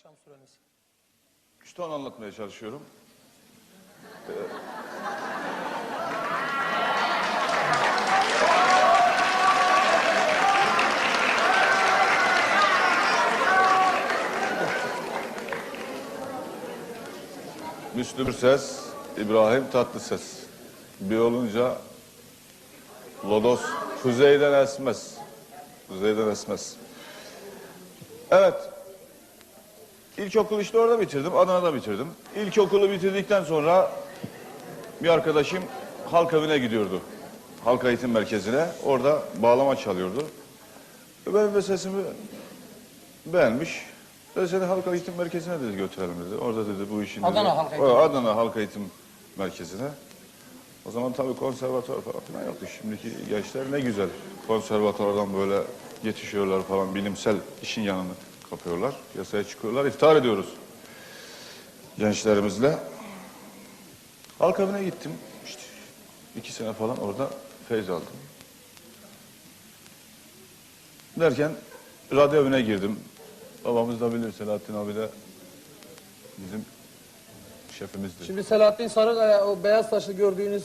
akşam süreniz. İşte onu anlatmaya çalışıyorum. Ee, Müslüm Ses, İbrahim Tatlıses. Bir olunca Lodos kuzeyden esmez. Kuzeyden esmez. Evet, İlkokulu işte orada bitirdim, Adana'da bitirdim. İlkokulu bitirdikten sonra bir arkadaşım halk evine gidiyordu. Halk eğitim merkezine. Orada bağlama çalıyordu. Benim de sesimi beğenmiş. Dedi seni halk eğitim merkezine dedi götürelim dedi. Orada dedi bu işin dedi- Adana Halk Eğitim. Adana Halk Eğitim Merkezi'ne. O zaman tabii konservatuvar falan filan yoktu. Şimdiki gençler ne güzel konservatuvardan böyle yetişiyorlar falan bilimsel işin yanını kapıyorlar. Yasaya çıkıyorlar. İftar ediyoruz gençlerimizle. Halk evine gittim. İşte iki sene falan orada feyz aldım. Derken radyo evine girdim. Babamız da bilir Selahattin abi de bizim şefimizdi. Şimdi Selahattin Sarıkaya o beyaz saçlı gördüğünüz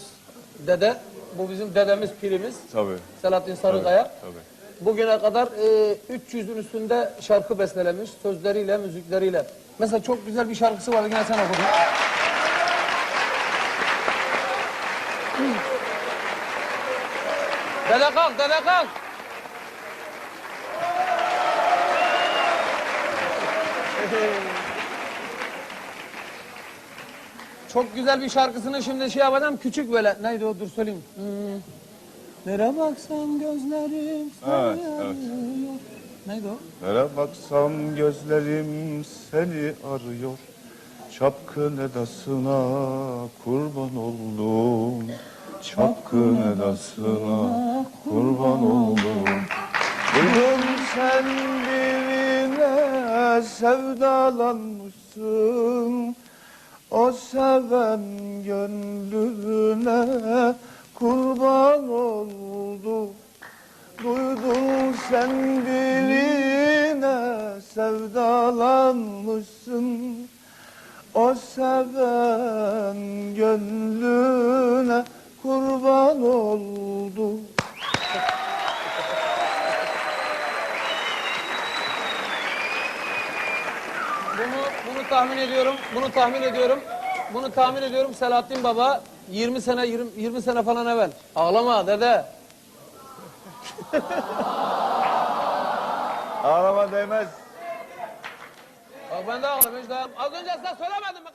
dede bu bizim dedemiz pirimiz Tabii. Selahattin Sarıkaya. Tabii. Bugüne kadar e, 300'ün üstünde şarkı bestelemiş sözleriyle müzikleriyle. Mesela çok güzel bir şarkısı vardı yine sen okudun. Dede kalk, dede kalk. Çok güzel bir şarkısını şimdi şey yapacağım küçük böyle. Neydi o dur söyleyeyim. Hmm. Nereye baksam gözlerim seni Evet, evet. arıyor. Neydi o? Nereye baksam gözlerim seni arıyor. Çapkın edasına kurban oldum. Çapkın edasına kurban oldum. Duydum sen birine sevdalanmışsın. O seven Duydum sen birine sevdalanmışsın. O seven gönlüne kurban oldu. Bunu, bunu tahmin ediyorum. Bunu tahmin ediyorum. Bunu tahmin ediyorum Selahattin Baba 20 sene 20, 20 sene falan evvel. Ağlama dede. Ağlama değmez. Bak ben de daha- Az önce sana söylemedim mi?